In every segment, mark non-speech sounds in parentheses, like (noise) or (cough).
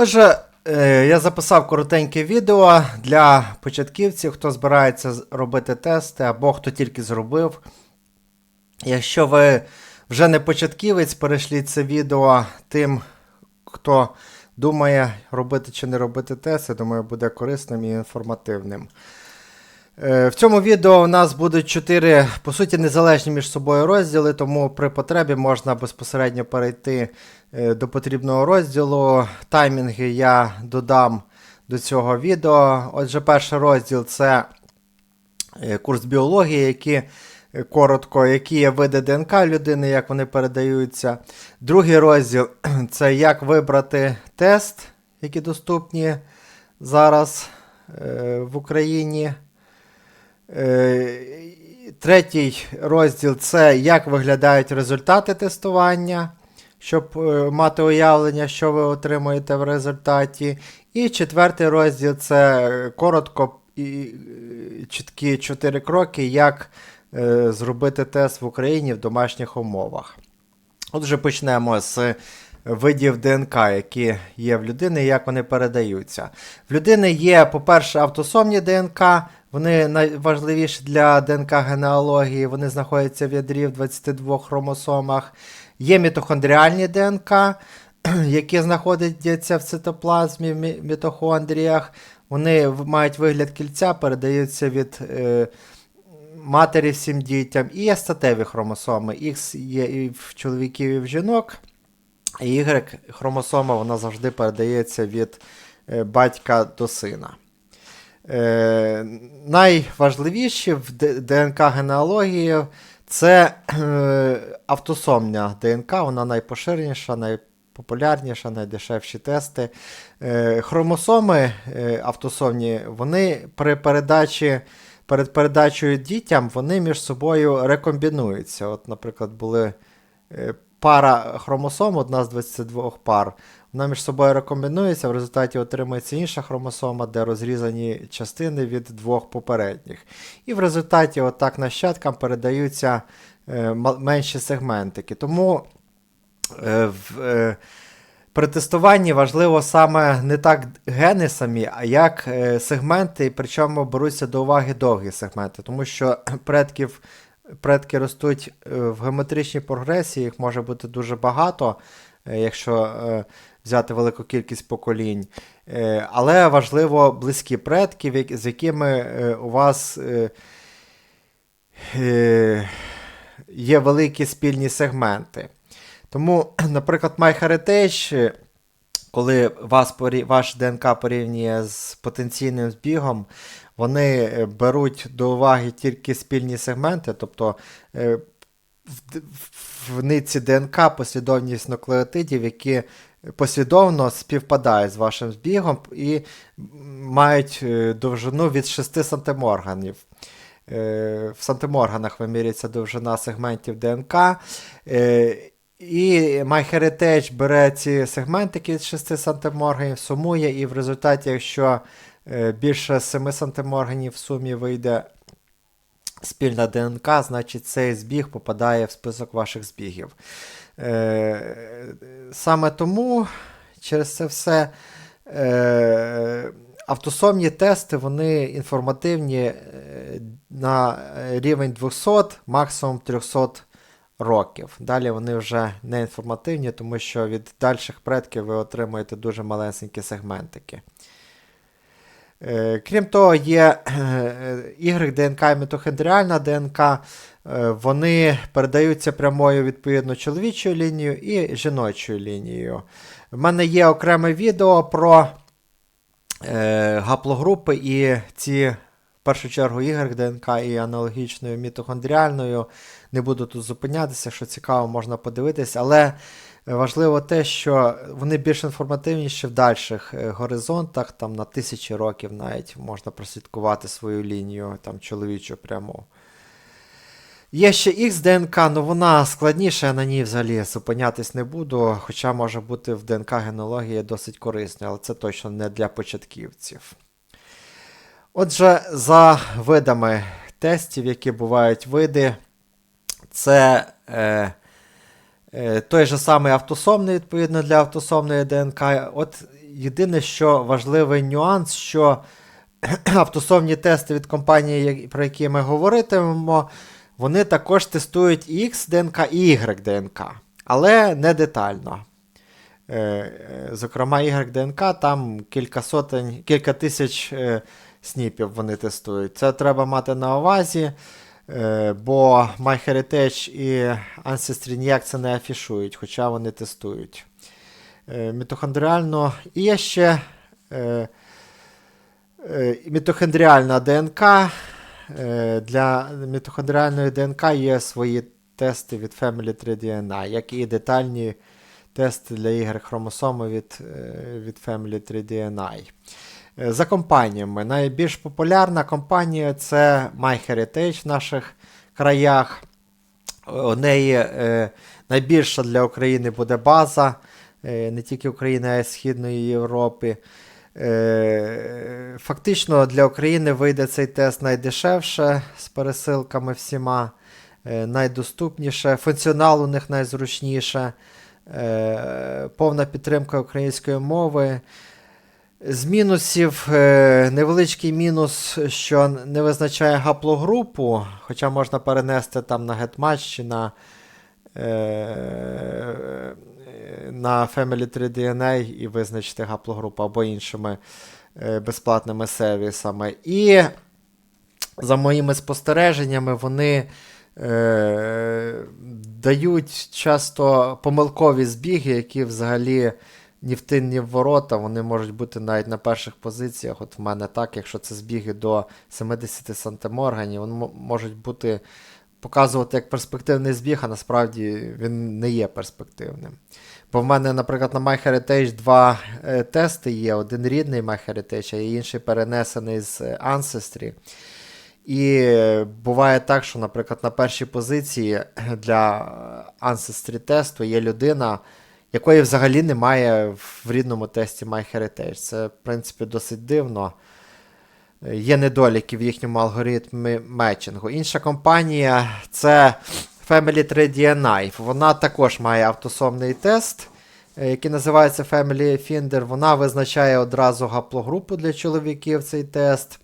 Отже, е, я записав коротеньке відео для початківців, хто збирається робити тести або хто тільки зробив. Якщо ви вже не початківець, перешліть це відео тим, хто думає робити чи не робити тест, я думаю, буде корисним і інформативним. Е, В цьому відео у нас будуть чотири, по суті, незалежні між собою розділи, тому при потребі можна безпосередньо перейти до потрібного розділу. Таймінги я додам до цього відео. Отже, перший розділ це е, курс біології, які е, коротко, які є види ДНК людини, як вони передаються. Другий розділ це як вибрати тест, які доступні зараз е, в Україні. Е, Третій розділ це як виглядають результати тестування, щоб е, мати уявлення, що ви отримуєте в результаті. І четвертий розділ це коротко і е, чіткі чотири кроки, як е, зробити тест в Україні в домашніх умовах. Отже, почнемо з видів ДНК, які є в людини, як вони передаються. В людини є, по-перше, автосомні ДНК, вони найважливіші для ДНК генеалогії, вони знаходяться в ядрі в 22 хромосомах. Є мітохондріальні ДНК, (clears throat) які знаходяться в цитоплазмі в мітохондріях. Вони мають вигляд кільця, передаються від е, матері всім дітям. І є статеві хромосоми. X є і в чоловіків, і в жінок. І Y хромосома вона завжди передається від е, батька до сина. Е, найважливіші в ДНК генеалогії це е, автосомня ДНК, вона найпоширеніша, найпопулярніша, найдешевші тести. Е, хромосоми е, автосомні, вони при передачі. Перед передачею дітям вони між собою рекомбінуються. От, наприклад, були е, пара хромосом, одна з 22 пар. Вона між собою рекомбінується, в результаті отримується інша хромосома, де розрізані частини від двох попередніх. І в результаті, отак нащадкам передаються е, менші сегментики. Тому е, в, е, при тестуванні важливо саме не так гени самі, а як е, сегменти, причому беруться до уваги довгі сегменти, тому що (clears throat) предків, предки ростуть в геометричній прогресії, їх може бути дуже багато, якщо е, взяти велику кількість поколінь. Е, але важливо близькі предки, з якими е, у вас е, е, є великі спільні сегменти. Тому, (clears throat) наприклад, MyHeritage, коли вас, ваш ДНК порівнює з потенційним збігом, вони е, беруть до уваги тільки спільні сегменти, тобто е, в, в ниці ДНК послідовність нуклеотидів, які послідовно співпадають з вашим збігом і мають е, довжину від 6 сантиморганів. Е, В сантиморганах вимірюється довжина сегментів ДНК. Е, І MyHeritage бере ці сегментики від 6 сантиморганів, сумує, і в результаті, якщо більше 7 сантиморганів в сумі вийде спільна ДНК, значить цей збіг попадає в список ваших збігів. Е, Саме тому через це все е, автосомні тести вони інформативні е, на рівень 200, максимум 300 років. Далі вони вже не інформативні, тому що від дальших предків ви отримуєте дуже малесенькі сегментики. Е, Крім того, є е, Y ДНК і мітохондріальна ДНК. е, Вони передаються прямою відповідно чоловічою лінією і жіночою лінією. В мене є окреме відео про гаплогрупи і ці, в першу чергу, Y ДНК і аналогічною мітохондріальною. Не буду тут зупинятися, що цікаво, можна подивитись, але важливо те, що вони більш інформативніші в дальших е, горизонтах, там на тисячі років навіть можна прослідкувати свою лінію там, чоловічу пряму. Є ще XDNK, але вона складніша, я на ній взагалі зупинятись не буду, хоча може бути в ДНК генеалогія досить корисна, але це точно не для початківців. Отже, за видами тестів, які бувають види, це е, той же самий автосомний, відповідно, для автосомної ДНК. От єдине, що важливий нюанс, що (clears throat) автосомні тести від компанії, про які ми говоритимемо, вони також тестують і X ДНК, і Y ДНК, але не детально. Е, е, Зокрема, Y ДНК, там кілька сотень, кілька тисяч е, сніпів вони тестують. Це треба мати на увазі, е, бо MyHeritage і Ancestry ніяк це не афішують, хоча вони тестують. Е, Мітохондріально. І є ще е, е, мітохондріальна ДНК. Е, Для мітохондріальної ДНК є свої тести від Family 3 DNA, як і детальні тести для ігор хромосоми від, е, від Family 3 DNA. Е, За компаніями. Найбільш популярна компанія це MyHeritage в наших краях. У неї е, найбільша для України буде база, е, не тільки України, а й Східної Європи. Е, Фактично для України вийде цей тест найдешевше з пересилками всіма, е, найдоступніше, функціонал у них найзручніше, е, повна підтримка української мови. З мінусів е, невеличкий мінус, що не визначає гаплогрупу, хоча можна перенести там на GetMatch чи на, е, на Family 3 DNA і визначити гаплогрупу або іншими е, безплатними сервісами. І за моїми спостереженнями, вони дають часто помилкові збіги, які взагалі ні в тин, ні в ворота, вони можуть бути навіть на перших позиціях. От в мене так, якщо це збіги до 70 сантиморганів, вони можуть бути показувати як перспективний збіг, а насправді він не є перспективним. Бо в мене, наприклад, на MyHeritage два е, тести є: один рідний MyHeritage, а інший перенесений з е, Ancestry. І буває так, що, наприклад, на першій позиції для е, Ancestry тесту є людина, якої взагалі немає в рідному тесті MyHeritage. Це, в принципі, досить дивно. Є недоліки в їхньому алгоритмі метчингу. Інша компанія це Family 3 DNA. Вона також має автосомний тест, е, який називається Family Finder. Вона визначає одразу гаплогрупу для чоловіків цей тест.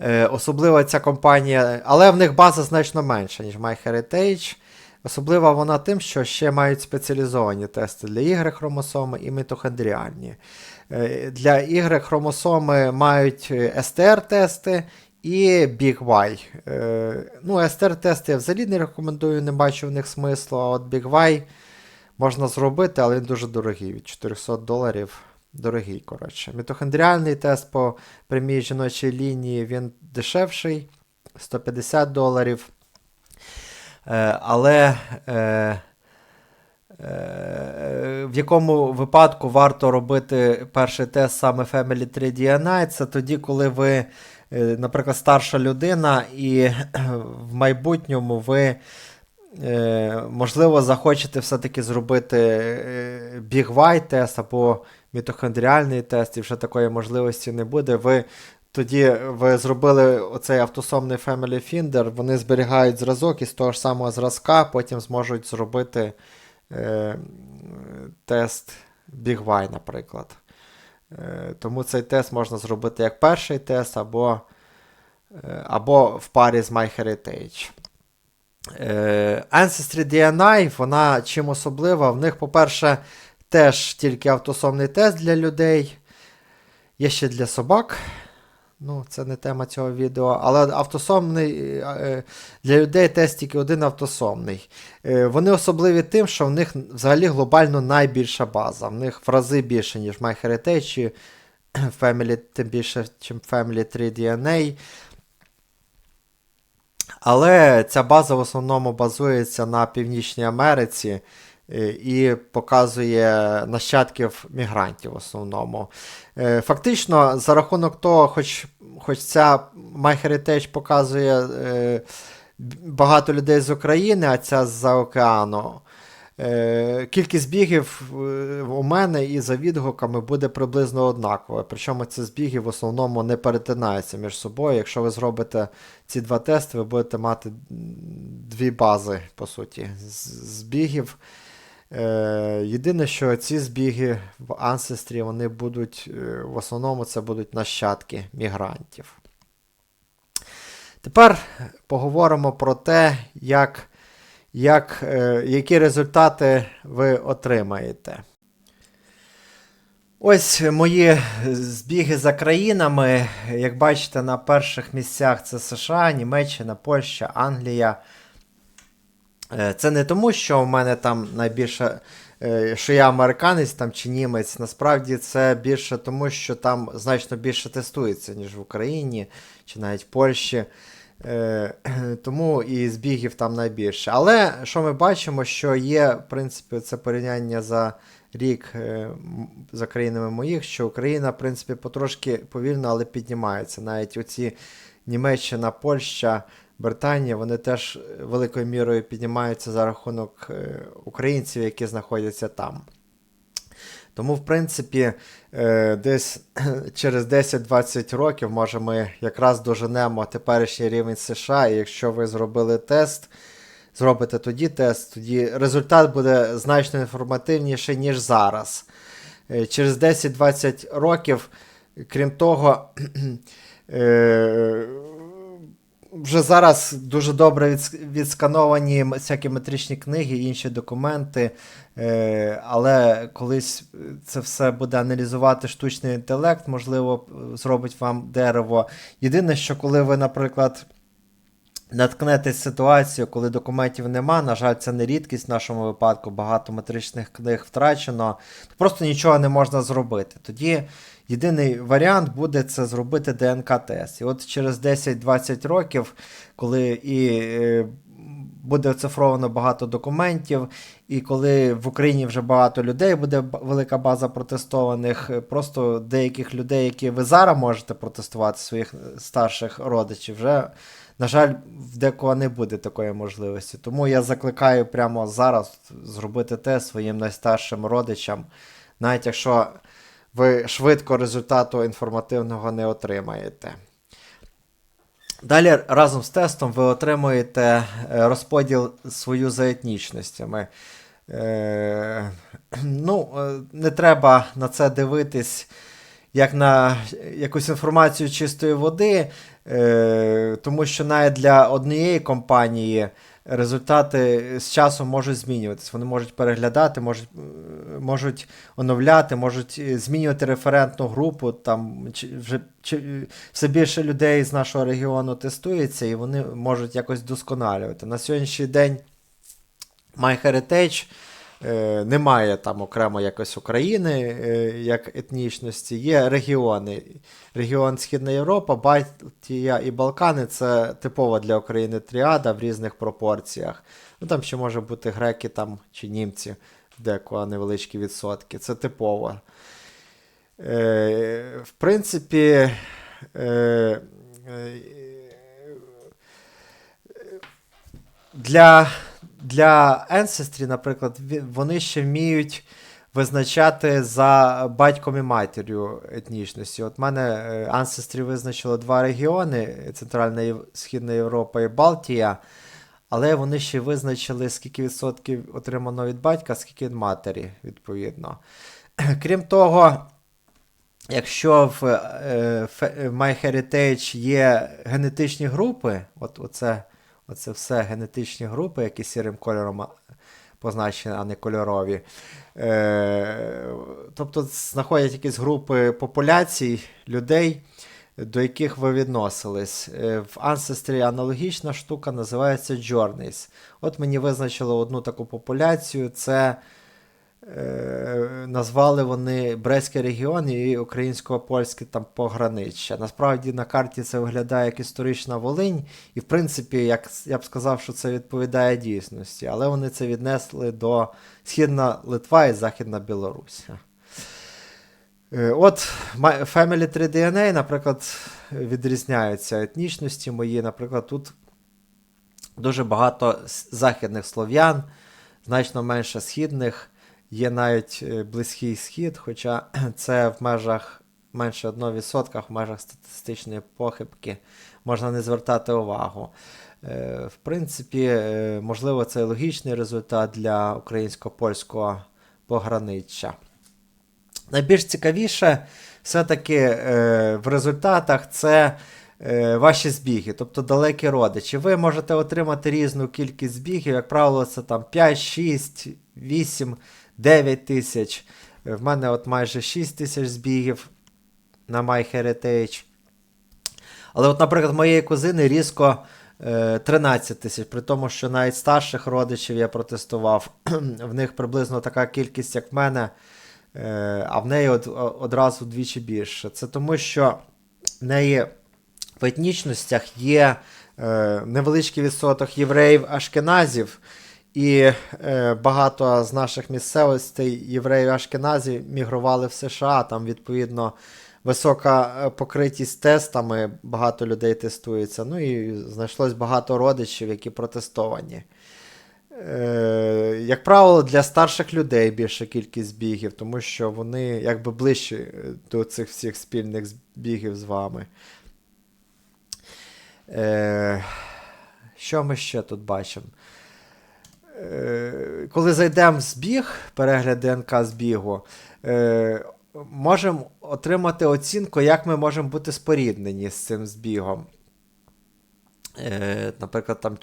Е, Особлива ця компанія, але в них база значно менша, ніж MyHeritage. Особлива вона тим, що ще мають спеціалізовані тести для ігри хромосоми і мітохондріальні. Е, Для ігри хромосоми мають STR-тести і Big Y. Е, Ну, STR-тести я взагалі не рекомендую, не бачу в них смислу, а от Big Y можна зробити, але він дуже дорогий. Від 400 доларів дорогий, коротше. Мітохондріальний тест по прямій жіночій лінії він дешевший 150 доларів. Е, але е, е, в якому випадку варто робити перший тест саме Family 3 DNA, це тоді, коли ви, наприклад, старша людина, і в майбутньому ви. Можливо, захочете все-таки зробити е, Big Y тест або мітохондріальний тест, і вже такої можливості не буде. Ви тоді ви зробили оцей автосомний Family Finder, вони зберігають зразок із того ж самого зразка, потім зможуть зробити е, тест Big Y, наприклад. Е, тому цей тест можна зробити як перший тест, або, е, або в парі з MyHeritage. Е, Ancestry DNI, вона чим особлива. В них, по-перше, теж тільки автосомний тест для людей. Є ще для собак. Ну, це не тема цього відео. Але автосомний е, е, для людей тест тільки один автосомний. Е, Вони особливі тим, що в них взагалі глобально найбільша база. В них в рази більше, ніж MyHeritage, чи (clears throat) Family, тим більше, ніж Family 3 DNA. Але ця база в основному базується на Північній Америці і показує нащадків мігрантів в основному. Е, Фактично, за рахунок того, хоч, хоч ця MyHeritage показує е, багато людей з України, а ця з-за океану. Е, Кількість збігів е, у мене і за відгуками буде приблизно однакова. Причому ці збіги в основному не перетинаються між собою. Якщо ви зробите ці два тести, ви будете мати дві бази, по суті, збігів. Е, єдине, що ці збіги в Ancestry, вони будуть, е, в основному це будуть нащадки мігрантів. Тепер поговоримо про те, як, як, е, які результати ви отримаєте. Ось мої збіги за країнами. Як бачите, на перших місцях це США, Німеччина, Польща, Англія. Е, Це не тому, що в мене там найбільше, е, що я американець там чи німець. Насправді це більше тому, що там значно більше тестується, ніж в Україні чи навіть в Польщі. Е, (clears throat) Тому і збігів там найбільше. Але що ми бачимо, що є, в принципі, це порівняння за рік за країнами моїх, що Україна, в принципі, потрошки повільно, але піднімається. Навіть оці Німеччина, Польща, Британія, вони теж великою мірою піднімаються за рахунок е, українців, які знаходяться там. Тому, в принципі, е, десь (clears throat) через 10-20 років, може, ми якраз доженемо теперішній рівень США, і якщо ви зробили тест, зробите тоді тест, тоді результат буде значно інформативніший, ніж зараз. Е, Через 10-20 років, крім того, (clears throat) е, вже зараз дуже добре відс- відскановані всякі метричні книги інші документи, е, але колись це все буде аналізувати штучний інтелект, можливо, зробить вам дерево. Єдине, що коли ви, наприклад, наткнетесь ситуацію, коли документів нема, на жаль, це не рідкість в нашому випадку, багато метричних книг втрачено, то просто нічого не можна зробити. Тоді єдиний варіант буде це зробити ДНК-тест. І от через 10-20 років, коли і е, буде оцифровано багато документів, і коли в Україні вже багато людей, буде велика база протестованих, е, просто деяких людей, які ви зараз можете протестувати, своїх старших родичів, вже, на жаль, в декого не буде такої можливості. Тому я закликаю прямо зараз зробити те своїм найстаршим родичам, навіть якщо ви швидко результату інформативного не отримаєте. Далі разом з тестом ви отримуєте е, розподіл свою за етнічностями. Е, ну, е, не треба на це дивитись як на якусь інформацію чистої води, тому що навіть для однієї компанії результати з часом можуть змінюватись. Вони можуть переглядати, можуть, е, можуть оновляти, можуть е, змінювати референтну групу. Там вже все більше людей з нашого регіону тестується, і вони можуть якось досконалювати. На сьогоднішній день MyHeritage е, немає там окремо якось України е, як етнічності, є регіони. Регіон Східна Європа, Балтія і Балкани це типова для України тріада в різних пропорціях. Ну там ще може бути греки там, чи німці, декого невеличкі відсотки. Це типово. Е, в принципі, е, е, для, для Ancestry, наприклад, вони ще вміють визначати за батьком і матір'ю етнічності. От мене е, Ancestry визначило два регіони: Центральна Єв- Східна Європа і Балтія. Але вони ще визначили, скільки відсотків отримано від батька, скільки від матері, відповідно. (clears throat) Крім того, якщо в е, MyHeritage є генетичні групи, от оце, оце все генетичні групи, які сірим кольором позначені, а не кольорові. Е, тобто знаходять якісь групи популяцій людей, до яких ви відносились. Е, В Ancestry аналогічна штука називається Journeys. От мені визначило одну таку популяцію. Це назвали вони Брестський регіон і українсько-польське там пограниччя. Насправді на карті це виглядає як історична Волинь, і в принципі, як я б сказав, що це відповідає дійсності, але вони це віднесли до Східна Литва і Західна Білорусь. Е, От Family 3 DNA, наприклад, відрізняються етнічності мої. Наприклад, тут дуже багато західних слов'ян, значно менше східних. Є навіть е, близький схід, хоча (clears throat) це в межах менше 1% в межах статистичної похибки. Можна не звертати увагу. Е, В принципі, е, можливо, це логічний результат для українсько-польського пограниччя. Найбільш цікавіше все-таки в результатах це ваші збіги, тобто далекі родичі. Ви можете отримати різну кількість збігів, як правило, це там 5, 6, 8, 9 тисяч. Е, В мене от майже 6 тисяч збігів на MyHeritage. Але, от, наприклад, моєї кузини різко е, 13 тисяч, при тому, що навіть старших родичів я протестував, (clears throat) в них приблизно така кількість, як в мене, е, а в неї од, одразу вдвічі більше. Це тому, що в неї в етнічностях є е, невеличкий відсоток євреїв ашкеназів, і е, багато з наших місцевостей євреїв ашкеназів мігрували в США. Там, відповідно, висока е, покритість тестами, багато людей тестується. Ну і знайшлось багато родичів, які протестовані. Е, як правило, для старших людей більша кількість збігів, тому що вони якби ближчі е, до цих всіх спільних збігів з вами. Що ми ще тут бачимо? Е, коли зайдемо в збіг, перегляд ДНК збігу, е, можемо отримати оцінку, як ми можемо бути споріднені з цим збігом. Е, наприклад, там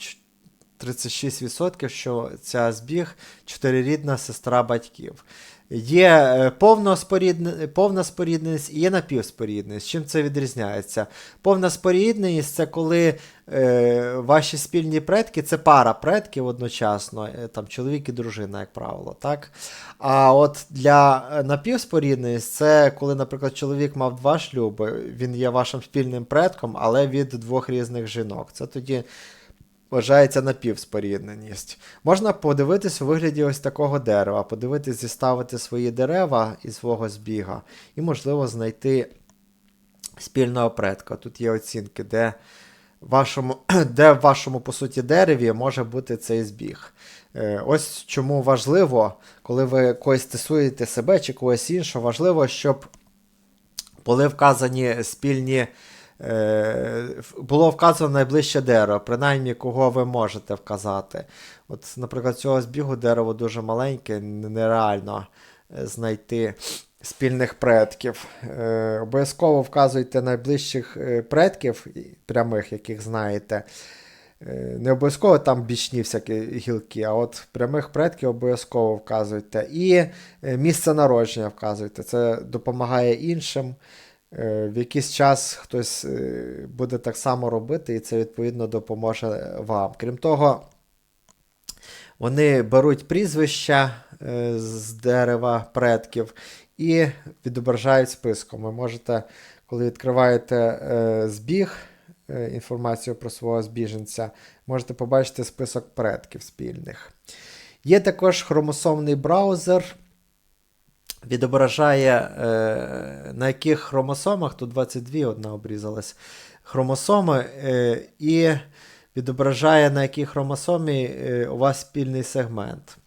36%, що ця збіг чотирирідна сестра батьків. Є е, повна, спорідне, повна спорідненість і є напівспорідненість. Чим це відрізняється? Повна спорідненість це коли е, ваші спільні предки, це пара предків одночасно, е, там чоловік і дружина, як правило. так? А от для е, напівспорідненість це коли, наприклад, чоловік мав два шлюби, він є вашим спільним предком, але від двох різних жінок. Це тоді вважається напівспорідненість. Можна подивитись у вигляді ось такого дерева, подивитись, зіставити свої дерева із свого збіга, і, можливо, знайти спільного предка. Тут є оцінки, де вашому, (clears throat) де в вашому, по суті, дереві може бути цей збіг. Е, Ось чому важливо, коли ви когось тестуєте себе чи когось іншого, важливо, щоб були вказані спільні. Е, Було вказано найближче дерево, принаймні кого ви можете вказати. От, наприклад, цього збігу дерево дуже маленьке, нереально е, знайти спільних предків. Е, Обов'язково вказуйте найближчих предків прямих, яких знаєте. Не обов'язково там бічні всякі гілки, а от прямих предків обов'язково вказуйте. І місце народження вказуйте. Це допомагає іншим. Е, В якийсь час хтось е, буде так само робити, і це відповідно допоможе вам. Крім того, вони беруть прізвища е, з дерева предків і відображають списком. Ви можете, коли відкриваєте е, збіг, е, інформацію про свого збіженця, можете побачити список предків спільних. Є також хромосомний браузер. Відображає, е, на яких хромосомах, тут 22 одна обрізалась, хромосоми, е, і відображає, на якій хромосомі е, у вас спільний сегмент.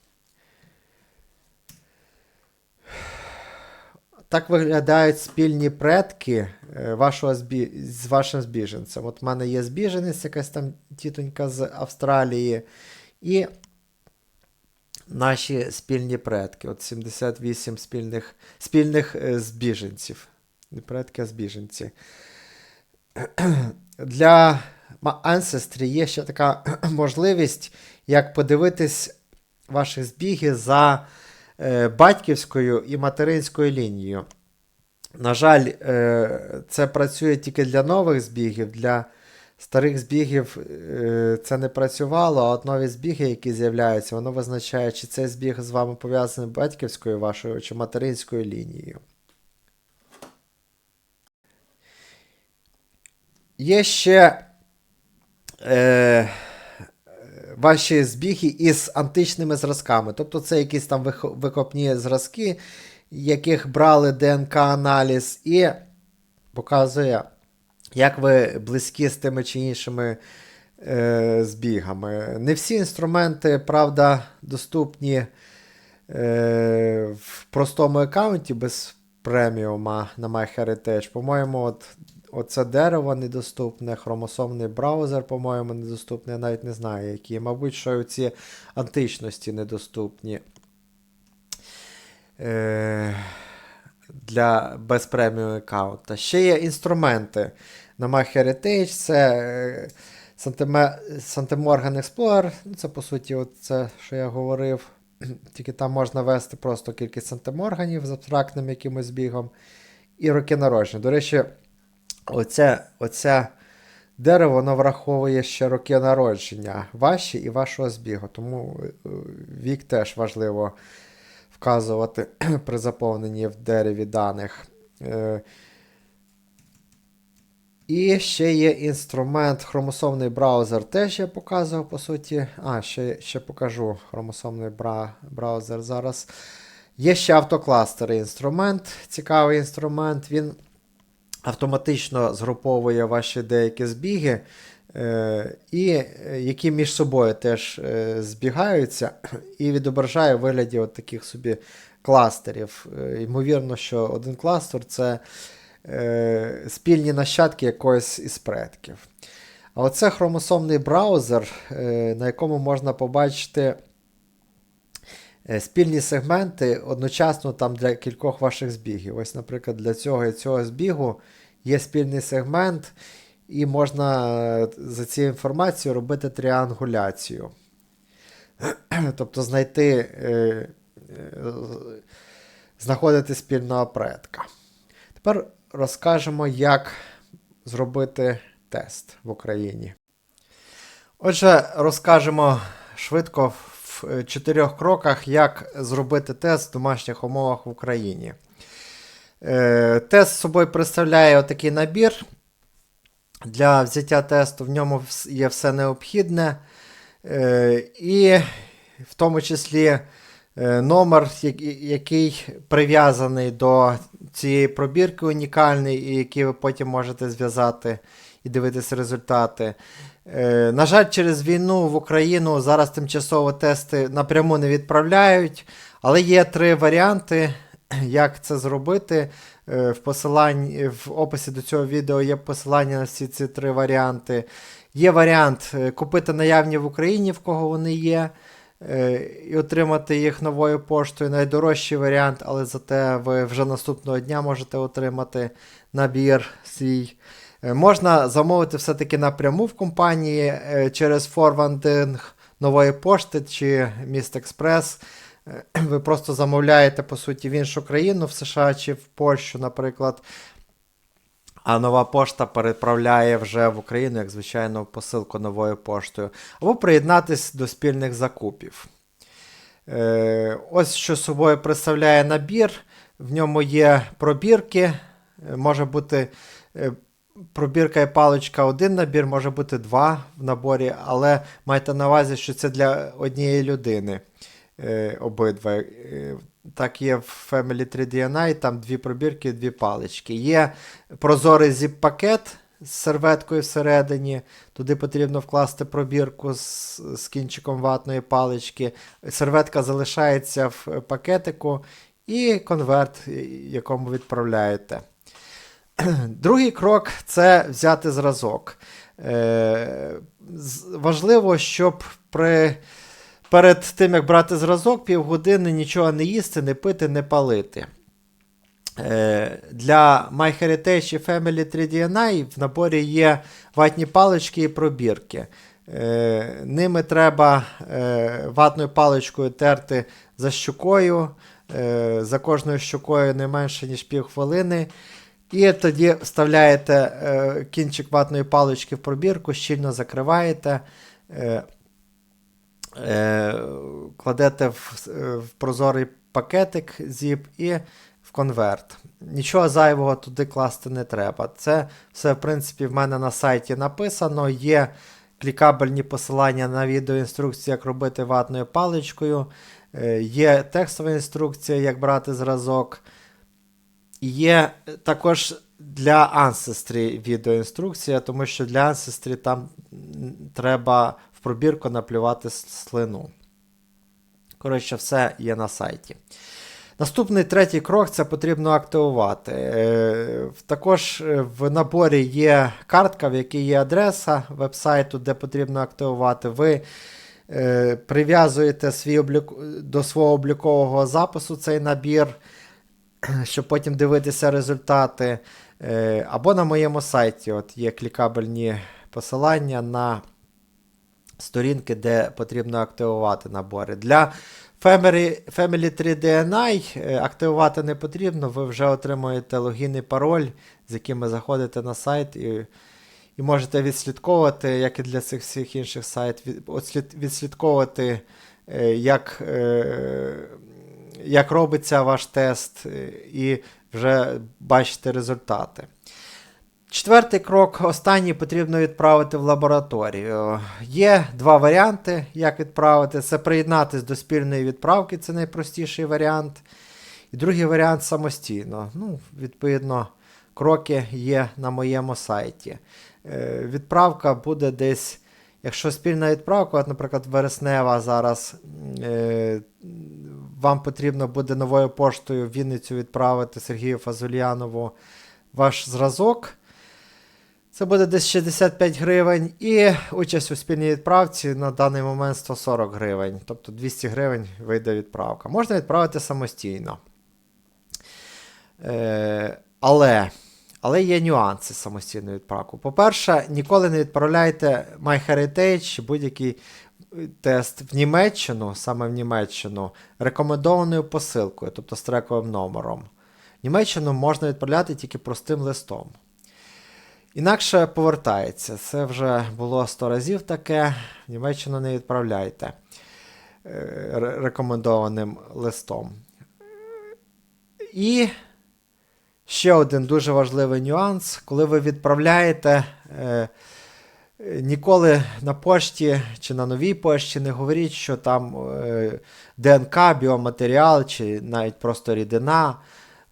Так виглядають спільні предки е, вашого збі... з вашим збіженцем. От в мене є збіженець, якась там тітонька з Австралії, і наші спільні предки. От 78 спільних, спільних е, збіженців. Не предки, а збіженці. (clears throat) Для Ancestry є ще така (clears throat) можливість, як подивитись ваші збіги за е, батьківською і материнською лінією. На жаль, е, це працює тільки для нових збігів, для старих збігів е, це не працювало, а от нові збіги, які з'являються, воно визначає, чи цей збіг з вами пов'язаний батьківською вашою чи материнською лінією. Є ще е, ваші збіги із античними зразками. Тобто це якісь там викопні зразки, яких брали ДНК-аналіз, і показує, як ви близькі з тими чи іншими е, збігами. Не всі інструменти, правда, доступні е, в простому аккаунті без преміума на MyHeritage. По-моєму, от оце дерево недоступне, хромосомний браузер, по-моєму, недоступний. Я навіть не знаю, які. Мабуть, що ці античності недоступні. Е, для без преміум аккаунта. Ще є інструменти на MyHeritage, це е, Santemorgan Explorer. Ну, Це, по суті, от це, що я говорив. (clears throat) Тільки там можна ввести просто кількість сантиморганів з абстрактним якимось збігом. І роки народження. До речі, оце, оце дерево воно враховує ще роки народження ваші і вашого збігу. Тому е, вік теж важливо вказувати (clears throat) при заповненні в дереві даних. Е, І ще є інструмент хромосомний браузер. Теж я показував, по суті. А, ще, ще покажу хромосомний бра... браузер зараз. Є ще автокластер інструмент, цікавий інструмент. Він автоматично згруповує ваші деякі збіги, і е, які між собою теж е, збігаються, і відображає в вигляді от таких собі кластерів. Е, Ймовірно, що один кластер це е, спільні нащадки якогось із предків. А оце хромосомний браузер, е, на якому можна побачити е, спільні сегменти одночасно там для кількох ваших збігів. Ось, наприклад, для цього і цього збігу є спільний сегмент, і можна е, за цією інформацією робити тріангуляцію. (clears throat) Тобто знайти, е, е, знаходити спільного предка. Тепер розкажемо, як зробити тест в Україні. Отже, розкажемо швидко в чотирьох кроках, як зробити тест в домашніх умовах в Україні. Тест собою представляє отакий набір. Для взяття тесту в ньому є все необхідне. Е, І в тому числі е, номер, який прив'язаний до цієї пробірки унікальний, і який ви потім можете зв'язати і дивитися результати. Е, На жаль, через війну в Україну зараз тимчасово тести напряму не відправляють, але є три варіанти, (clears throat) як це зробити. Е, В посиланні, в описі до цього відео є посилання на всі ці три варіанти. Є варіант е, купити наявні в Україні, в кого вони є, е, і отримати їх новою поштою. Найдорожчий варіант, але зате ви вже наступного дня можете отримати набір свій. Можна замовити все-таки напряму в компанії через форвардинг нової пошти чи Міст Експрес. Е, (clears throat) Ви просто замовляєте, по суті, в іншу країну, в США чи в Польщу, наприклад. А нова пошта переправляє вже в Україну, як звичайно, посилку новою поштою. Або приєднатись до спільних закупів. Е, ось що собою представляє набір. В ньому є пробірки. Е, Може бути е, пробірка і паличка один набір, може бути два в наборі, але майте на увазі, що це для однієї людини. Е, обидва. Е, Так є в Family 3 DNA, там дві пробірки, дві палички. Є прозорий зіп-пакет з серветкою всередині. Туди потрібно вкласти пробірку з, з кінчиком ватної палички. Серветка залишається в пакетику і конверт, е, якому відправляєте. (clears throat) Другий крок це взяти зразок. Е, важливо, щоб при, перед тим, як брати зразок, півгодини нічого не їсти, не пити, не палити. Е, для MyHeritage і Family 3DNA в наборі є ватні палички і пробірки. Е, ними треба е, ватною паличкою терти за щукою, за кожною щукою не менше, ніж півхвилини. І тоді вставляєте кінчик ватної палички в пробірку, щільно закриваєте, е, кладете в, е, в прозорий пакетик зіп і в конверт. Нічого зайвого туди класти не треба. Це все, в принципі, в мене на сайті написано. Є клікабельні посилання на відеоінструкцію, як робити ватною паличкою. Е, Є текстова інструкція, як брати зразок. Є також для Ancestry відеоінструкція, тому що для Ancestry там треба пробірку наплювати слину. Коротше, все є на сайті. Наступний третій крок це потрібно активувати. Е, Також е, в наборі є картка, в якій є адреса вебсайту, де потрібно активувати. Ви е, прив'язуєте свій облік... до свого облікового запису цей набір, (clears throat) щоб потім дивитися результати. Або на моєму сайті от є клікабельні посилання на сторінки, де потрібно активувати набори. Для Family, Family 3 DNI е, активувати не потрібно, ви вже отримуєте логін і пароль, з якими заходите на сайт і, і можете відслідковувати, як і для цих всіх інших сайтів, відслідковувати, е, як, е, як робиться ваш тест, і вже бачите результати. Четвертий крок, останній потрібно відправити в лабораторію. Є два варіанти, як відправити. Це приєднатись до спільної відправки, це найпростіший варіант. І другий варіант самостійно. Ну, відповідно, кроки є на моєму сайті. Е, відправка буде десь, якщо спільна відправка, от, наприклад, вереснева зараз. Е, вам потрібно буде новою поштою в Вінницю відправити Сергію Фазульянову ваш зразок. Це буде десь 65 гривень. І участь у спільній відправці на даний момент 140 гривень. Тобто 200 гривень вийде відправка. Можна відправити самостійно. Е, але, але є нюанси з самостійною відправкою. По-перше, ніколи не відправляйте MyHeritage чи будь-який е, тест в Німеччину, саме в Німеччину, рекомендованою посилкою, тобто з трековим номером. Німеччину можна відправляти тільки простим листом. Інакше повертається. Це вже було 100 разів таке. В Німеччину не відправляйте е, рекомендованим листом. І ще один дуже важливий нюанс. Коли ви відправляєте, е, ніколи на пошті чи на новій пошті не говоріть, що там е, ДНК, біоматеріал чи навіть просто рідина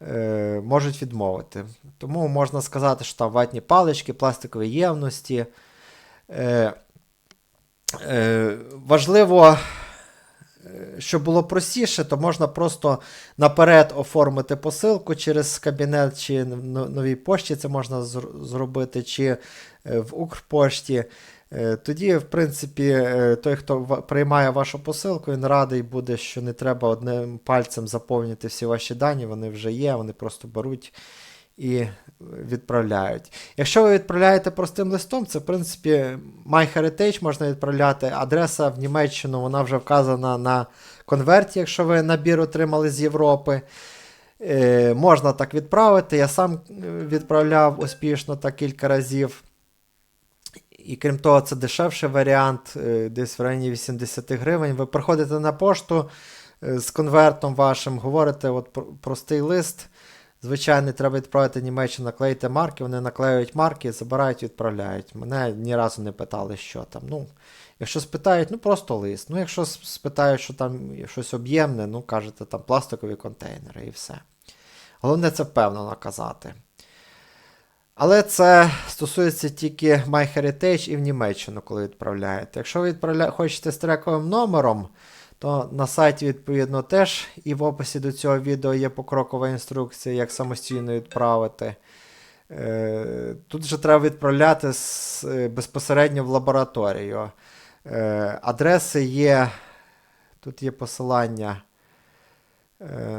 е, можуть відмовити. Тому можна сказати, що там ватні палички, пластикові ємності. Е, е, важливо, щоб було простіше, то можна просто наперед оформити посилку через кабінет чи в новій пошті це можна зробити, чи в Укрпошті. Е, Тоді, в принципі, е, той, хто приймає вашу посилку, він радий буде, що не треба одним пальцем заповнити всі ваші дані, вони вже є, вони просто беруть і відправляють. Якщо ви відправляєте простим листом, це, в принципі, MyHeritage можна відправляти. Адреса в Німеччину вона вже вказана на конверті, якщо ви набір отримали з Європи. Е, можна так відправити. Я сам відправляв успішно так кілька разів. І крім того, це дешевший варіант, е, десь в районі 80 гривень. Ви приходите на пошту е, з конвертом вашим, говорите, от про- простий лист. Звичайно, треба відправити Німеччину, наклеїти марки, вони наклеюють марки, забирають, відправляють. Мене ні разу не питали, що там. Ну, якщо спитають, ну просто лист. Ну, якщо спитають, що там щось об'ємне, ну кажете, там пластикові контейнери і все. Головне це впевнено казати. Але це стосується тільки MyHeritage і в Німеччину, коли відправляєте. Якщо ви відправля... хочете з трековим номером, то на сайті, відповідно, теж і в описі до цього відео є покрокова інструкція, як самостійно відправити. Е, Тут же треба відправляти е, безпосередньо в лабораторію. Е, Адреси є. Тут є посилання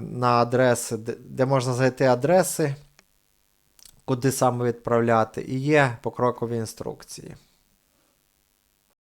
на адреси, де можна знайти адреси, куди саме відправляти, і є покрокові інструкції.